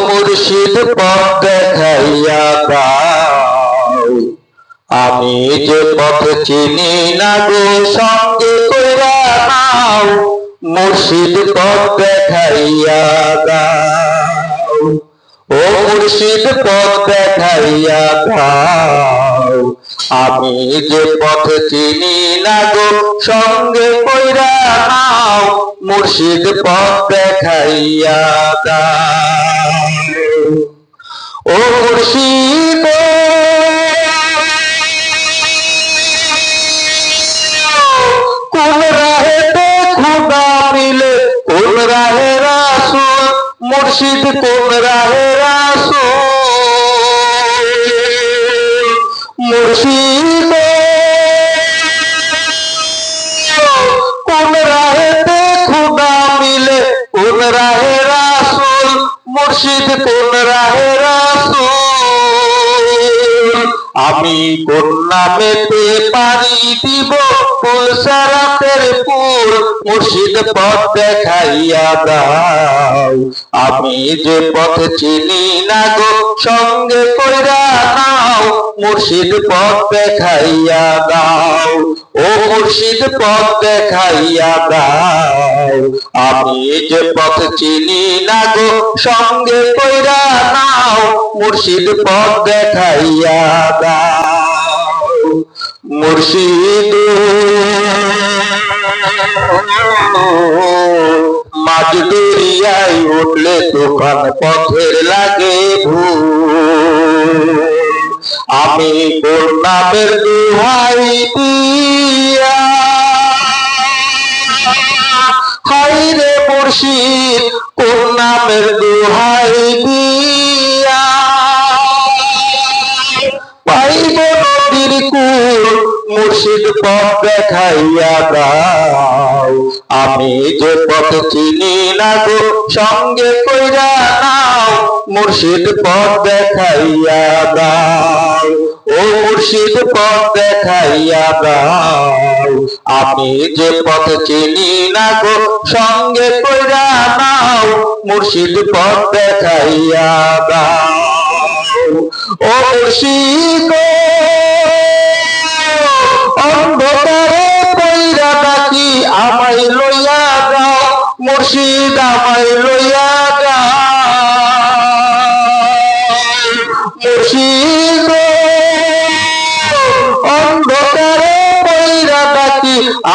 মুর্শিদ পথ দেখাইয়া দাও। আমি যে পথ চিনি না গো, সঙ্গে কইরা নাও। মুর্শিদ পথ দেখাইয়া দাও। ও মুর্শিদ পথ দেখাইয়া দাও। আমি যে পথ চিনি না গো, সঙ্গে কইরা নাও। মুর্শিদ পথ দেখাইয়া দাও। ও মুর্শিদ। কোন রাহেতে খুদা মিলে, কোন রাহে রাসূল মুর্শিদ, কোন রাহে রাসূল মুর্শিদ। কোন রাহেতে খুদা মিলে, কোন রাহে রাসূল মুর্শিদ আমি কোন নামেতে পারি দিব, ফুল সারাতের পুর মুর্শিদ পথ দেখাইয়া দাও। আমি যে পথ চিনি না গো, সঙ্গে কইরা নাও মুর্শিদ পথ দেখাইয়া দাও। ও মুর্শিদ পথ দেখাইয়া দাও। আমি যে পথ চিনি না গো, সঙ্গে কইরা নাও, মুর্শিদ পথ দেখাইয়া দাও। মুর্শিদ মাঝ দরিয়ায় উঠলে তুফান পথের লাগে। আমি কোন দুহাই দিয়া। হাই রে মুর্শিদ কোন দুহাই মুর্শিদ পথ দেখাইয়া দাও। আমি যে পথ চিনি না গো, সঙ্গে কইরা মুর্শিদ পথ দেখাইয়া দাও, ও মুর্শিদ পথ দেখাইয়া দাও। আমি যে পথ চিনি না গো, সঙ্গে কইরা নাও, মুর্শিদ পথ দেখাইয়া দাও। ও মুর্শিদ অন্ধকারে পইরা ডাকি, আমায় লইয়া যাও, মুর্শিদ আমায় লইয়া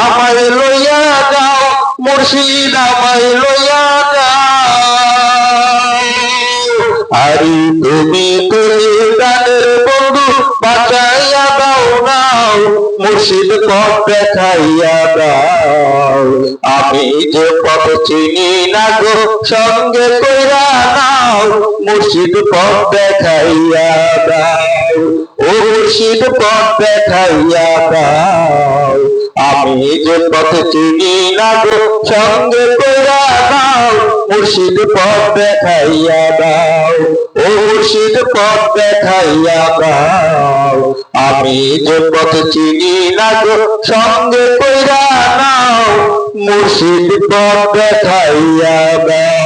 আমায় লইয়া যাও মুর্শিদ আমায় লইয়া যাও। আরে তুমি তুমি গানের বন্ধু বাঁচাইয়া দাও নাও মুর্শিদ পথ দেখাইয়া দাও। আমি যে পথ চিনি না গো, সঙ্গে কইরা নাও, মুর্শিদ পথ দেখাইয়া দাও। ও মুর্শিদ পথ দেখাইয়া দাও। আমি যে পথ চিনি না গো, সঙ্গে কইরা নাও, মুর্শিদ পথ দেখাইয়া দাও, ও মুর্শিদ পথ দেখাইয়া দাও। আমি যে পথ চিনি না গো, সঙ্গে কইরা মুর্শিদ পথ দেখাইয়া দাও।